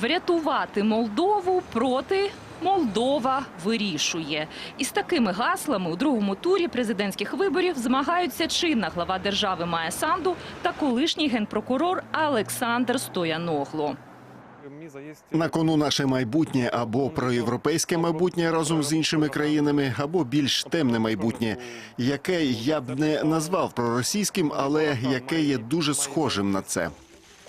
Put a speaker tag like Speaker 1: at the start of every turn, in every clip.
Speaker 1: Врятувати Молдову проти Молдова вирішує. Із такими гаслами у другому турі президентських виборів змагаються чинна глава держави Майя Санду та колишній генпрокурор Олександр Стояногло.
Speaker 2: На кону наше майбутнє або проєвропейське майбутнє разом з іншими країнами, або більш темне майбутнє, яке я б не назвав проросійським, але яке є дуже схожим на це.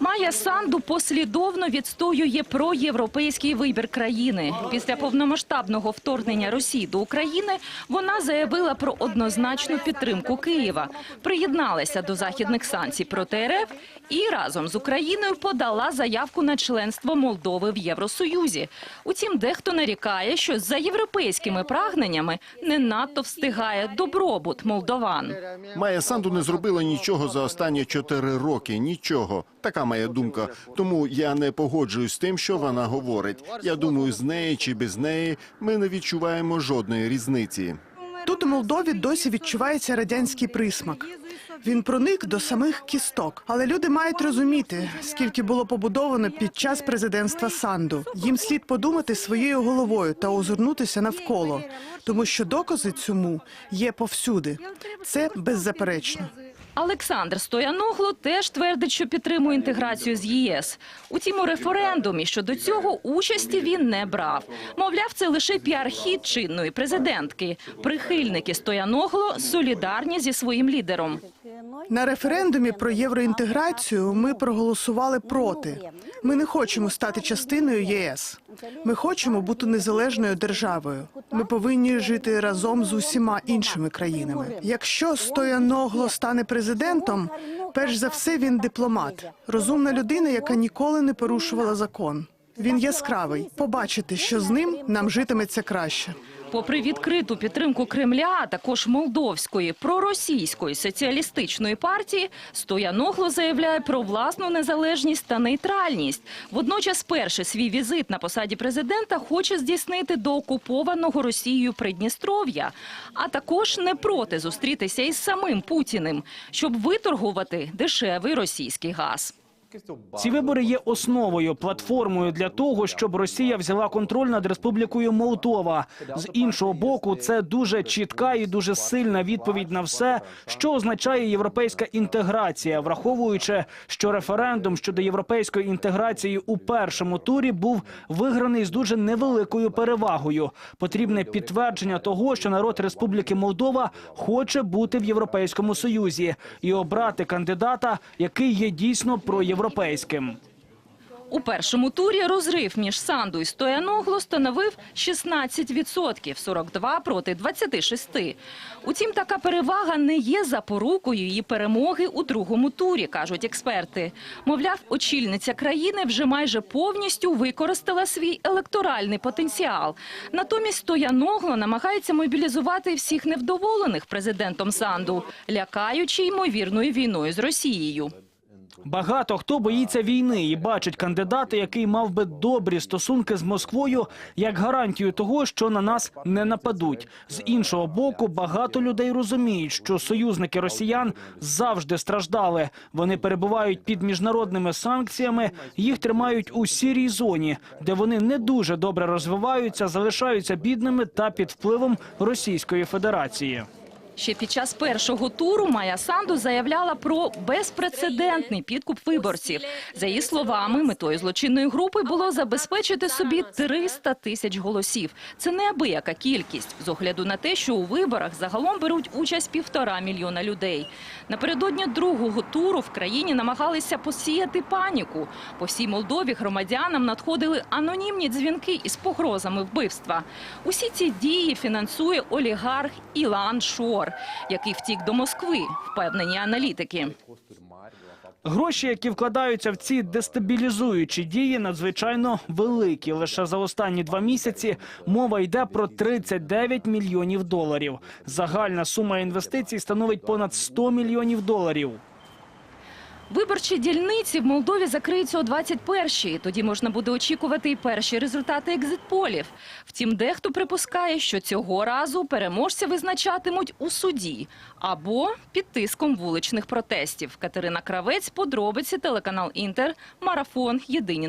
Speaker 1: Майя Санду послідовно відстоює проєвропейський вибір країни. Після повномасштабного вторгнення Росії до України вона заявила про однозначну підтримку Києва, приєдналася до західних санкцій проти РФ і разом з Україною подала заявку на членство Молдови в Євросоюзі. Утім, дехто нарікає, що за європейськими прагненнями не надто встигає добробут молдован.
Speaker 2: Майя Санду не зробила нічого за останні чотири роки. Нічого. Така моя думка. Тому я не погоджуюсь з тим, що вона говорить. Я думаю, з неї чи без неї ми не відчуваємо жодної різниці.
Speaker 3: Тут у Молдові досі відчувається радянський присмак. Він проник до самих кісток. Але люди мають розуміти, скільки було побудовано під час президентства Санду. Їм слід подумати своєю головою та озирнутися навколо, тому що докази цьому є повсюди. Це беззаперечно.
Speaker 1: Олександр Стояногло теж твердить, що підтримує інтеграцію з ЄС. Утім, у референдумі щодо цього участі він не брав. Мовляв, це лише піар-хід чинної президентки. Прихильники Стояногло солідарні зі своїм лідером.
Speaker 3: На референдумі про євроінтеграцію ми проголосували проти. Ми не хочемо стати частиною ЄС. Ми хочемо бути незалежною державою. Ми повинні жити разом з усіма іншими країнами. Якщо Стояногло стане президентом, перш за все він дипломат, розумна людина, яка ніколи не порушувала закон. Він яскравий. Побачити, що з ним нам житиметься краще.
Speaker 1: Попри відкриту підтримку Кремля, а також молдовської проросійської соціалістичної партії, Стояногло заявляє про власну незалежність та нейтральність. Водночас, перший свій візит на посаді президента хоче здійснити до окупованого Росією Придністров'я, а також не проти зустрітися із самим Путіним, щоб виторгувати дешевий російський газ.
Speaker 4: Ці вибори є основою, платформою для того, щоб Росія взяла контроль над Республікою Молдова. З іншого боку, це дуже чітка і дуже сильна відповідь на все, що означає європейська інтеграція, враховуючи, що референдум щодо європейської інтеграції у першому турі був виграний з дуже невеликою перевагою. Потрібне підтвердження того, що народ Республіки Молдова хоче бути в Європейському Союзі і обрати кандидата, який є дійсно проєвропейським.
Speaker 1: У першому турі розрив між Санду і Стояногло становив 16%, 42 проти 26. Утім, така перевага не є запорукою її перемоги у другому турі, кажуть експерти. Мовляв, очільниця країни вже майже повністю використала свій електоральний потенціал. Натомість Стояногло намагається мобілізувати всіх невдоволених президентом Санду, лякаючи ймовірною війною з Росією.
Speaker 4: Багато хто боїться війни і бачить кандидата, який мав би добрі стосунки з Москвою, як гарантію того, що на нас не нападуть. З іншого боку, багато людей розуміють, що союзники росіян завжди страждали. Вони перебувають під міжнародними санкціями, їх тримають у сірій зоні, де вони не дуже добре розвиваються, залишаються бідними та під впливом Російської Федерації.
Speaker 1: Ще під час першого туру Майя Санду заявляла про безпрецедентний підкуп виборців. За її словами, метою злочинної групи було забезпечити собі 300 тисяч голосів. Це неабияка кількість з огляду на те, що у виборах загалом беруть участь півтора мільйона людей. Напередодні другого туру в країні намагалися посіяти паніку. По всій Молдові громадянам надходили анонімні дзвінки із погрозами вбивства. Усі ці дії фінансує олігарх Ілан Шор, який втік до Москви, впевнені аналітики.
Speaker 4: Гроші, які вкладаються в ці дестабілізуючі дії, надзвичайно великі. Лише за останні два місяці мова йде про 39 мільйонів доларів. Загальна сума інвестицій становить понад 100 мільйонів доларів.
Speaker 1: Виборчі дільниці в Молдові закриються о 21-й. Тоді можна буде очікувати і перші результати екзитполів. Втім, дехто припускає, що цього разу переможця визначатимуть у суді або під тиском вуличних протестів. Катерина Кравець, подробиці, телеканал Інтер, марафон. Єдині